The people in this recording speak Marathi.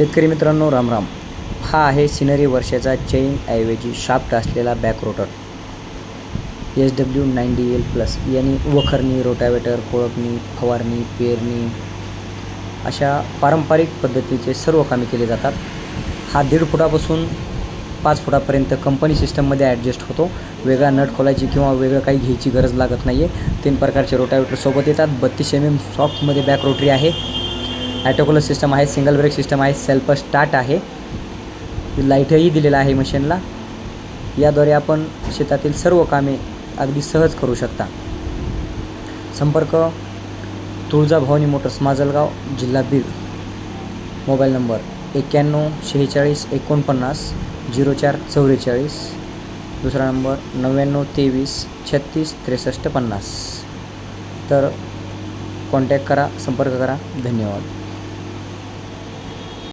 शेतकरी मित्रांनो रामराम हा आहे सिनरी वर्षाचा चैन ऐवजी शाफ्ट असलेला back rotor S W nine D L plus यांनी वखरणी रोटावेटर कोळपणी फवारणी पेरणी अशा पारंपरिक पद्धतीचे सर्व कामे केले जातात. हा दीड फुटापासून पाच फुटापर्यंत कंपनी सिस्टममध्ये ॲडजस्ट होतो. वेगळा नट खोलायची किंवा वेगळं काही घ्यायची गरज लागत नाही आहे तीन प्रकारचे रोटावेटर सोबत येतात. बत्तीस एम एम सॉफ्टमध्ये बॅक रोटरी आहे. ॲटोकुलर सिस्टम आहे सिंगल ब्रेक सिस्टम आहे सेल्फ स्टार्ट आहे. लाईटही दिलेला आहे मशीनला. याद्वारे आपण शेतातील सर्व कामे अगदी सहज करू शकता. संपर्क तुळजाभवानी मोटर्स माजलगाव जिल्हा बीड. मोबाईल नंबर एक्क्याण्णव शेहेचाळीस एकोणपन्नास झिरो चार चौवेचाळीस दुसरा नंबर नव्याण्णव तेवीस छत्तीस त्रेसष्ट पन्नास. तर कॉन्टॅक्ट करा संपर्क करा. धन्यवाद.